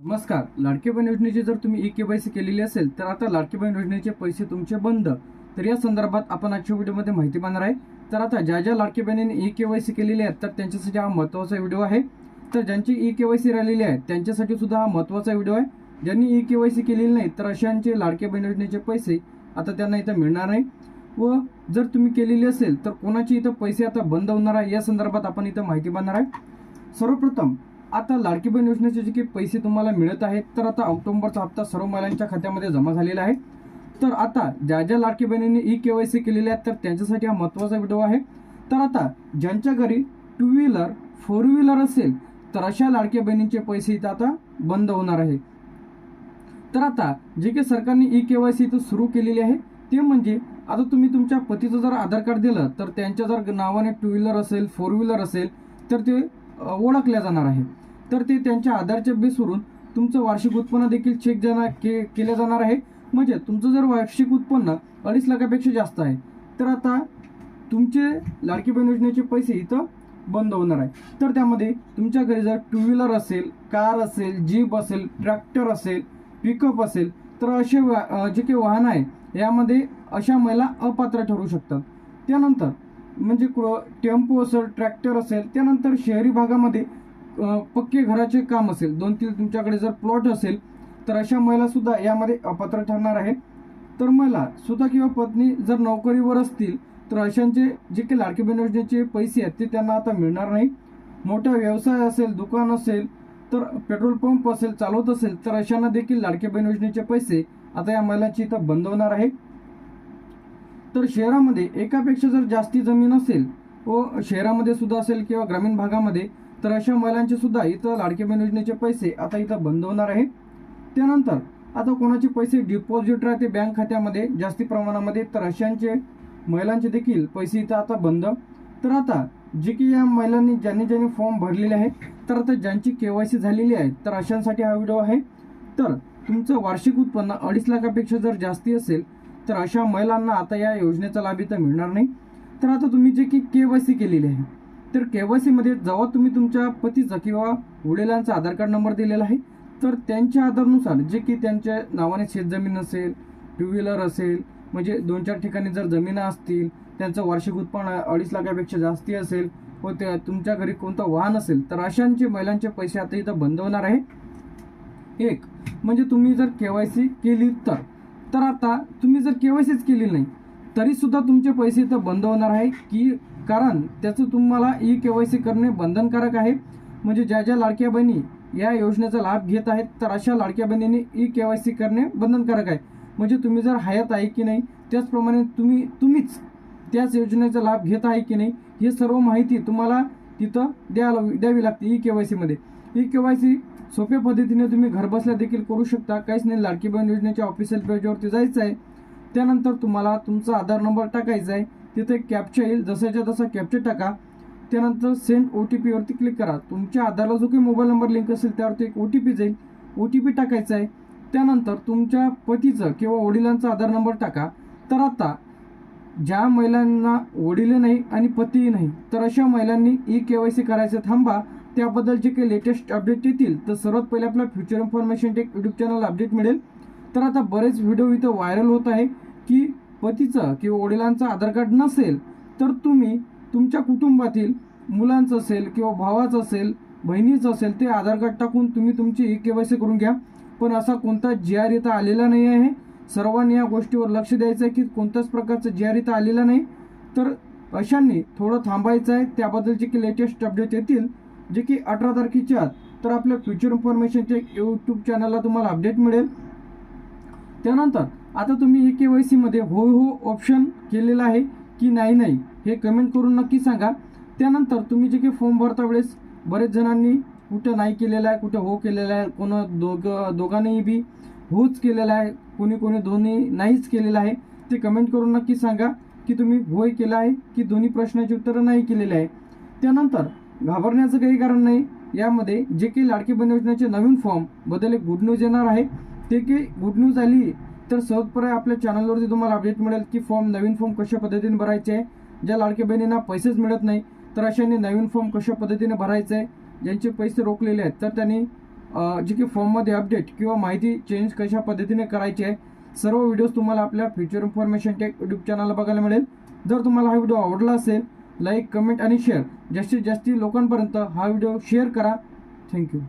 नमस्कार. लाडकी बहीण योजनेची जर तुम्ही ई के वाय सी केलेली असेल तर आता लाडकी बहीण योजनेचे पैसे तुमचे बंद. तर या संदर्भात आपण आजच्या व्हिडिओमध्ये माहिती पाहणार आहे. तर आता ज्या ज्या लाडकी बहिणीने ई के वाय सी केलेली आहे तर त्यांच्यासाठी हा महत्त्वाचा व्हिडिओ आहे. तर ज्यांची ई के वाय सी राहिलेली आहे त्यांच्यासाठी सुद्धा हा महत्त्वाचा व्हिडिओ आहे. ज्यांनी ई के वाय सी केलेली नाही तर अशांचे लाडकेबहीण योजनेचे पैसे आता त्यांना इथं मिळणार नाही व जर तुम्ही केलेली असेल तर कोणाचे इथं पैसे आता बंद होणार आहे या संदर्भात आपण इथं माहिती पाहणार आहे. सर्वप्रथम आता लाडकी बहीण योजनेचे जे काही पैसे तुम्हाला मिळत आहेत तर आता ऑक्टोबरचा हप्ता सर्व महिलांच्या खात्यामध्ये जमा झालेला आहे. तर आता ज्या ज्या लाडकी बहिणींनी ई के वाय सी केलेल्या आहेत तर त्यांच्यासाठी हा महत्त्वाचा व्हिडिओ आहे. तर आता ज्यांच्या घरी टू व्हीलर फोर व्हीलर असेल तर अशा लाडक्या बहिणींचे पैसे इथं आता बंद होणार आहे. तर आता जे काही सरकारने ई के वाय सी इथं सुरू केलेली आहे ते म्हणजे आता तुम्ही तुमच्या पतीचं जर आधार कार्ड दिलं तर त्यांच्या जर नावाने टू व्हीलर असेल फोर व्हीलर असेल तर ते ओळखल्या जाणार आहे. तर ते त्यांच्या आधारच्या बेसवरून तुमचं वार्षिक उत्पन्न देखील चेक जाणार के केलं जाणार आहे. म्हणजे तुमचं जर वार्षिक उत्पन्न अडीच लाखापेक्षा जास्त आहे तर आता तुमचे लाडकी बहीण योजनेचे पैसे इथं बंद होणार आहे. तर त्यामध्ये तुमच्या घरी जर टू व्हीलर असेल कार असेल जीप असेल ट्रॅक्टर असेल पिकअप असेल तर असे वा जे काही वाहन आहे यामध्ये अशा महिला अपात्र ठरू शकतात. त्यानंतर म्हणजे क्रो- टेम्पो असेल ट्रॅक्टर असेल त्यानंतर शहरी भागामध्ये पक्के घराचे काम असेल दोन तीन तुमच्याकडे जर प्लॉट असेल तर अशा महिला सुद्धा यामध्ये अपात्र ठरणार आहे तर महिला स्वतः किंवा पत्नी जर नोकरीवर असतील तर अशांचे जे काही लाडकी बहीण योजनेचे पैसे आहेत ते त्यांना आता मिळणार नाही. मोठा व्यवसाय असेल दुकान असेल तर पेट्रोल पंप असेल चालवत असेल तर अशांना देखील लाडकी बहीण योजनेचे पैसे आता या महिलांची इथं बंद होणार आहे तर शहरामध्ये एकापेक्षा जर जास्ती जमीन असेल व शहरामध्ये सुद्धा असेल किंवा ग्रामीण भागामध्ये तर अशा महिलांचे सुद्धा इथं लाडके बहीण योजनेचे पैसे आता इथं बंद होणार आहे. त्यानंतर आता कोणाचे पैसे डिपॉझिट राहते बँक खात्यामध्ये जास्ती प्रमाणामध्ये तर अशांचे महिलांचे देखील पैसे इथं आता बंद. तर आता जे की या महिलांनी ज्यांनी ज्यांनी फॉर्म भरलेले आहेत तर आता ज्यांची के वाय सी झालेली आहे तर अशांसाठी हा व्हिडिओ आहे. तर तुमचं वार्षिक उत्पन्न अडीच लाखापेक्षा जर जास्ती असेल तर अशा महिलांना आता या योजनेचा लाभ इथं मिळणार नाही. तर आता तुम्ही जे की के वाय सी केलेली आहे तर के वाय सीमध्ये जेव्हा तुम्ही तुमच्या पतीचा किंवा वडिलांचा आधार कार्ड नंबर दिलेला आहे तर त्यांच्या आधारनुसार जे की त्यांच्या नावाने शेतजमीन असेल टू व्हीलर असेल म्हणजे दोन चार ठिकाणी जर जमिना असतील त्यांचं वार्षिक उत्पन्न अडीच लाखापेक्षा जास्ती असेल व त्या तुमच्या घरी कोणतं वाहन असेल तर अशांचे महिलांचे पैसे आता इथं बंद होणार आहे. एक म्हणजे तुम्ही जर के वाय सी केली तर तर आता तुम्ही जर के वाय सीच केली नाही तरीसुद्धा तुमचे पैसे इथं बंद होणार आहे की कारण त्याचं तुम्हाला ई के वाय सी करणे बंधनकारक आहे. म्हणजे ज्या ज्या लाडक्या बहिणी या योजनेचा लाभ घेत आहेत तर अशा लाडक्या बहिणींनी ई के वाय सी करणे बंधनकारक आहे. म्हणजे तुम्ही जर हयात आहे की नाही त्याचप्रमाणे तुम्ही तुम्हीच त्याच योजनेचा लाभ घेत आहे की नाही हे सर्व माहिती तुम्हाला तिथं द्यायला द्यावी लागते ई के वाय सीमध्ये ई के वाय सी सोप्या पद्धतीने तुम्ही घरबसल्या देखील करू शकता. काहीच नाही लाडकी बहीण योजनेच्या ऑफिशियल पेजवरती जायचं आहे त्यानंतर तुम्हाला तुमचा आधार नंबर टाकायचा आहे. तिथे कॅप्चा येईल. जसाच्या तसा कॅप्चा टाका. त्यानंतर सेंड ओ टी पीवरती क्लिक करा. तुमच्या आधारला जो काही मोबाईल नंबर लिंक असेल त्यावरती एक ओ टी पी जाईल. ओ टी पी टाकायचा आहे. त्यानंतर तुमच्या पतीचं किंवा वडिलांचा आधार नंबर टाका. तर आता ज्या महिलांना वडील नाही आणि पतीही नाही तर अशा महिलांनी ई के वाय सी करायचं थांबा. त्याबद्दल जे काही लेटेस्ट अपडेट येतील तर सर्वात पहिले आपल्या future information tech YouTube channel update मिळेल. तर आता बरेच व्हिडिओ इथं व्हायरल होत आहे की पतीचं किंवा वडिलांचं आधार कार्ड नसेल तर तुम्ही तुमच्या कुटुंबातील मुलांचं असेल किंवा भावाचं असेल बहिणीचं असेल ते आधार कार्ड टाकून तुम्ही तुमची ई के वाय सी करून घ्या. पण असा कोणता जी आर इथं आलेला नाही आहे. सर्वांनी या गोष्टीवर लक्ष द्यायचं आहे की कोणत्याच प्रकारचं जी आर इथं आलेला नाही. तर अशांनी थोडं थांबायचं आहे. त्याबद्दलचे की लेटेस्ट अपडेट येतील जे की अठरा तारखेच्या तर आपल्या फ्युचर इन्फॉर्मेशनचे यूट्यूब चॅनलला तुम्हाला अपडेट मिळेल. त्यानंतर आता तुम्ही हे के वाय सीमध्ये हो हो ऑप्शन केलेलं आहे की नाही नाही हे कमेंट करून नक्की सांगा. त्यानंतर तुम्ही जे काही फॉर्म भरता वेळेस बरेच जणांनी कुठं नाही केलेलं आहे कुठं हो केलेलं आहे कोण दोघं दोघांनीही बी होच केलेला आहे कोणी कोणी दोन्ही नाहीच केलेलं आहे ते कमेंट करून नक्की सांगा की तुम्ही होय केलं आहे की दोन्ही प्रश्नाची उत्तरं नाही केलेले आहे. त्यानंतर घाबरण्याचं काही कारण नाही यामध्ये जे काही लाडकी बहीण योजनेचे नवीन फॉर्मबद्दल एक गुड न्यूज येणार आहे. ते की गुड न्यूज आली तर सहजपणे आपल्या चॅनलवरती तुम्हाला अपडेट मिळेल की फॉर्म नवीन फॉर्म कशा पद्धतीने भरायचे आहे. ज्या लाडक्या बहिणींना पैसेच मिळत नाही तर अशांनी नवीन फॉर्म कशा पद्धतीने भरायचे आहे ज्यांचे पैसे रोखलेले आहेत तर त्यांनी जे की फॉर्ममध्ये अपडेट किंवा माहिती चेंज कशा पद्धतीने करायची आहे सर्व व्हिडिओज तुम्हाला आपल्या फ्युचर इन्फॉर्मेशन टेक यूट्यूब चॅनलला बघायला मिळेल. जर तुम्हाला हा व्हिडिओ आवडला असेल लाईक कमेंट आणि शेअर जास्तीत जास्त लोकांपर्यंत हा व्हिडिओ शेअर करा. थँक्यू